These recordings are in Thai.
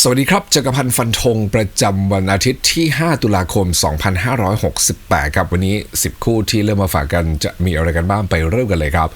สวัสดีครับจักรพันธ์ฟันธงประจำวันอาทิตย์ที่ 5 ตุลาคม 2568 ครับ วันนี้ 10 คู่ที่เริ่มมาฝากกันจะมีอะไรกันบ้างไปเริ่มกันเลยครับ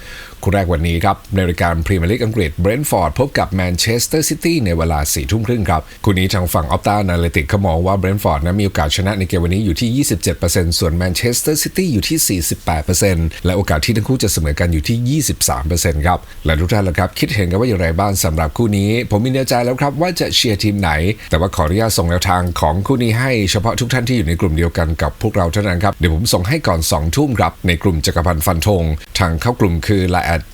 คู่แรกวันนี้ครับ ในรายการพรีเมียร์ลีกอังกฤษเบรนท์ฟอร์ดพบกับแมนเชสเตอร์ซิตี้ในเวลา4ทุ่มครึ่งครับ คู่นี้ทางฝั่งออฟตานาเลติกเขามองว่าเบรนท์ฟอร์ดนั้นมีโอกาสชนะในเกมวันนี้อยู่ที่ 27%ส่วนแมนเชสเตอร์ซิตี้อยู่ที่ 48%และโอกาสที่ทั้งคู่จะเสมอกันอยู่ที่ 23%ครับ และทุกท่านล่ะครับ คิดเห็นกันว่าอย่างไรบ้างสำหรับคู่นี้ ผมมีแนวใจแล้วครับว่าจะเชียร์ทีมไหน แต่ว่าขออนุญาตส่งแนวทางของคู่นี้ให้เฉพาะทุกท่านที่อยู่ในกลุ่มเดียวกันกับพวกเราเท่านั้นครับเดี๋ยวผมส่งให้ก่อน2ทุ่มครับในกลุ่มจักรพันธ์ฟันธงทางเข้ากลุ่มคือ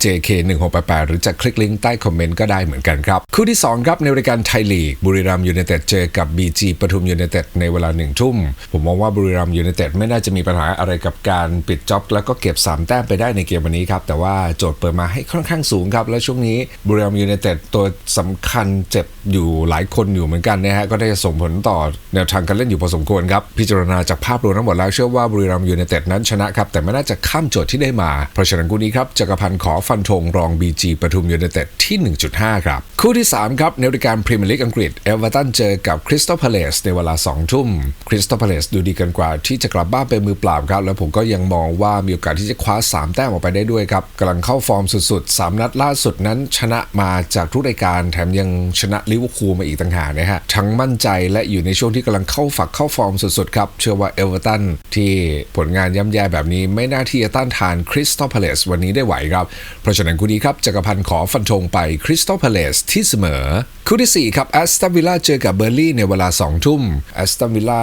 JK 1 6 8 8 หรือจะคลิกลิงก์ใต้คอมเมนต์ก็ได้เหมือนกันครับ คู่ที่ 2 ครับในรายการไทยลีก บุรีรัมย์ยูไนเต็ดเจอกับ BG ปทุมยูไนเต็ดในเวลา1ทุ่ม ผมมองว่าบุรีรัมย์ยูไนเต็ดไม่น่าจะมีปัญหาอะไรกับการปิดจ็อบแล้วก็เก็บ 3 แต้มไปได้ในเกมวันนี้ครับ แต่ว่าโจทย์เปิดมาให้ค่อนข้างสูงครับ และช่วงนี้บุรีรัมย์ยูไนเต็ดตัวสำคัญเจ็บอยู่หลายคนอยู่เหมือนกันนะฮะก็ได้ส่งผลต่อแนวทางการเล่นอยู่พอสมควรครับพิจารณาจากภาพรวมทั้งหมดแล้วเชื่อว่าบุรีรัมย์ยูไนเต็ดนั้นชนะครับแต่ไม่น่าจะข้ามโจทย์ที่ได้มาเพราะฉะนั้นคู่นี้ครับจักรพันธ์ขอฟันธงรอง BG ปทุมยูไนเต็ดที่ 1.5 ครับ คู่ที่ 3 ครับในรายการพรีเมียร์ลีกอังกฤษเอเวอร์ตันเจอกับคริสตัลพาเลสในเวลา 2 ทุ่มคริสตัลพาเลสดูดีกินกว่าที่จะกลับบ้านเป็นมือเปล่าครับ แล้วผมก็ยังมองว่ามีโอกาสที่จะคว้า 3 แต้มออกไปได้ด้วยครับกำลังเข้าฟอร์มสุดๆ 3 นัดล่าสุดนั้นชนะมาจากทุกรายการแถมยังชนะลิเวอร์พูลมาอีกต่างหากนะฮะทั้งมั่นใจและอยู่ในช่วงที่กำลังเข้าฝักเข้าฟอร์มสุดๆครับเชื่อว่าเอเวอร์ตันที่ผลงานย่ำแย่แบบนี้ไม่น่าที่จะต้านทานคริสตัลพาเลสวันนี้ได้ไหวครับเพราะฉะนั้นคู่นี้ครับจักรพันธ์ขอฟันธงไปคริสตัลพาเลสที่เสมอ คู่ที่ 4 ครับแอสตันวิลล่าเจอกับเบอร์ลี่ในเวลา 2 ทุ่มแอสตันวิลล่า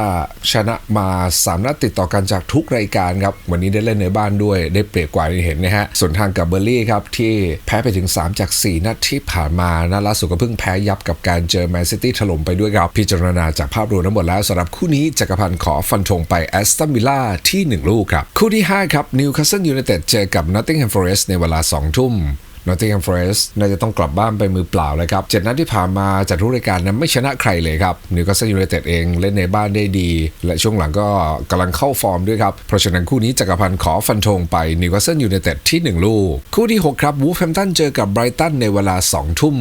ชนะมา 3 นัดติดต่อกันจากทุกรายการครับวันนี้ได้เล่นในบ้านด้วยได้เปรียบกว่าที่เห็นนะฮะส่วนทางกับเบอร์ลี่ครับที่แพ้ไปถึง 3 จาก 4 นัดที่ผ่านมานัดล่าสุดก็เพิ่งแพ้ยับกับการเจอแมนซิตี้ถล่มไปด้วยครับพิจารณาจากภาพรวมทั้งหมดแล้วสำหรับคู่นี้จักรพันธ์ขอฟันธงไปแอสตันวิลล่าที่ 1 ลูกครับคู่ที่5ครับนิวคาสเซิลยูไนเต็ดเจอกับนอตติงแฮมฟอเรสต์ในเวลา2 ทุ่มนอตติงแฮมฟอเรสต์น่าจะต้องกลับบ้านไปมือเปล่าเลยครับเจ็ดนัดที่ผ่านมาจากทุกรายการนั้นไม่ชนะใครเลยครับนิวคาสเซิลยูไนเต็ดเองเล่นในบ้านได้ดี และช่วงหลังก็กำลังเข้าฟอร์มด้วยครับ เพราะฉะนั้นคู่นี้จักรพันธ์ขอฟันธงไปนิวคาสเซิลยูไนเต็ดที่ 1 ลูก คู่ที่ 6 ครับวูฟแฮมตันเจอกับไบรตันในเวลา 2 ทุ่ม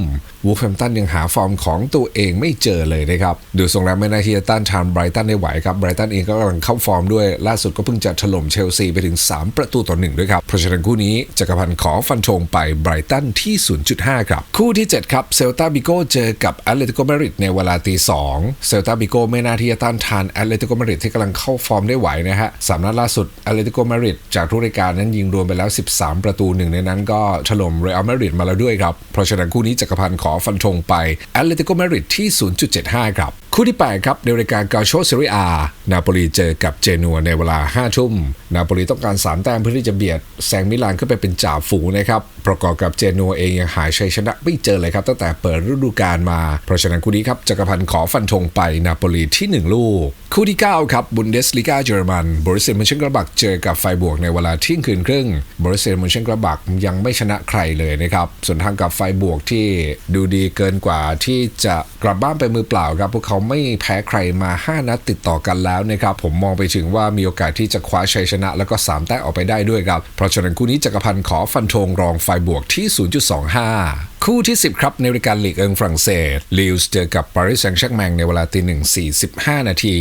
วูฟแฮมตันยังหาฟอร์มของตัวเองไม่เจอเลยนะครับ ดูทรงแล้วไม่น่าที่จะต้านทานไบรตันได้ไหวครับ ไบรตันเองก็กำลังเข้าฟอร์มด้วย ล่าสุดก็เพิ่งจะถล่มเชลซีไปถึง 3 ประตูต่อหนึ่งด้วยครับ เพราะฉะนั้นคู่นี้จักรพันธ์ขอฟันธงไปไบรตันที่ 0.5 ครับ คู่ที่ 7 ครับ เซลตาบิโกเจอกับแอตเลติโกมาริดในเวลาตีสองเซลตาบิโกไม่น่าที่จะต้านทานแอตเลติโกมาริดที่กำลังเข้าฟอร์มได้ไหวนะฮะสามนัดล่าสุดแอตเลติโกมาริดจากทุกรายการนั้นยิงรวมไปแล้ว 13 ประตูหนึ่งในนั้นก็ถล่มเรอัลมาริดมาแล้วด้วยครับเพราะฉะนั้นคู่นี้จักรพันธ์ขอฟันธงไปแอตเลติโกมาริดที่ 0.75 ครับ คู่ที่ 8 ครับ ในรายการกาโชเซเรีอา นาโปลีเจอกับเจนัวในเวลา 5 ทุ่ม นาโปลีต้องการ 3 แต้มเพื่อที่จะเบียดแซงมิลานขึ้นไปเป็นจ่าฝูงนะครับประกอบกับเจนัวเองยังหายชัยชนะไม่เจอเลยครับ ตั้งแต่เปิดฤดูกาลมา เพราะฉะนั้นคู่นี้ครับจักรพันธ์ขอฟันธงไปนาโปลีที่ 1 ลูก คู่ที่ 9 ครับบุนเดสลีกาเยอรมันบริเซียมอนเชนกระบักเจอกับไฟบวกในเวลาเที่ยงคืนครึ่งบริเซียมอนเชนกระบักยังไม่ชนะใครเลยนะครับส่วนทางกับไฟบวกที่ดูดีเกินกว่าที่จะกลับบ้านไปมือเปล่าครับพวกเขาไม่แพ้ใครมา 5 นัดติดต่อกันแล้วนะครับผมมองไปถึงว่ามีโอกาสที่จะคว้าชัยชนะ แล้วก็3แต้มออกไปได้ด้วยครับเพราะฉะนั้นคู่นี้จักรพันธ์ขอฟันธงรองไฟบวกที่ 0.25 คู่ที่ 10 ครับ ในรายการลีกเอิงฝรั่งเศสลิวส์เจอกับปารีสแซงต์แชร์แมงในเวลาตีหนึ่งสี่สิบห้านาที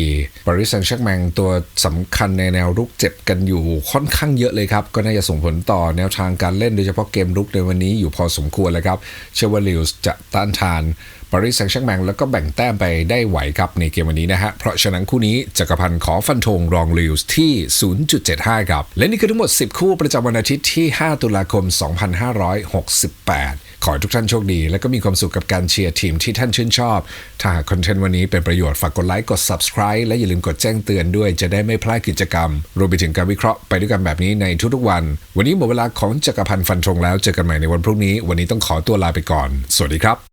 ปารีสแซงต์แชร์แมงตัวสำคัญในแนวรุกเจ็บกันอยู่ค่อนข้างเยอะเลยครับ ก็น่าจะส่งผลต่อแนวทางการเล่นโดยเฉพาะเกมรุกในวันนี้อยู่พอสมควรเลยครับ เชื่อว่าลิวส์จะต้านทานปารีสแซงต์แชร์แมงแล้วก็แบ่งแต้มไปได้ไหวครับในเกมวันนี้นะฮะ เพราะฉะนั้นคู่นี้จักรพันธ์ขอฟันธงรองลิวส์ที่ 0.75 ครับ และนี่คือทั้งหมด 10 คู่ประจำวันอาทิตย์ที่ 5 ตุลาคม 2568 ขอให้ทุกท่านโชคดี และก็มีความสุขกับการเชียร์ทีมที่ท่านชื่นชอบ ถ้าหากคอนเทนต์วันนี้เป็นประโยชน์ฝากกดไลค์กด subscribe และอย่าลืมกดแจ้งเตือนด้วยจะได้ไม่พลาดกิจกรรม รวมไปถึงการวิเคราะห์ไปด้วยกันแบบนี้ในทุกๆวัน วันนี้หมดเวลาของจักรพันธ์ฟันธงแล้วเจอกันใหม่ในวันพรุ่งนี้ วันนี้ต้องขอตัวลาไปก่อน สวัสดีครับ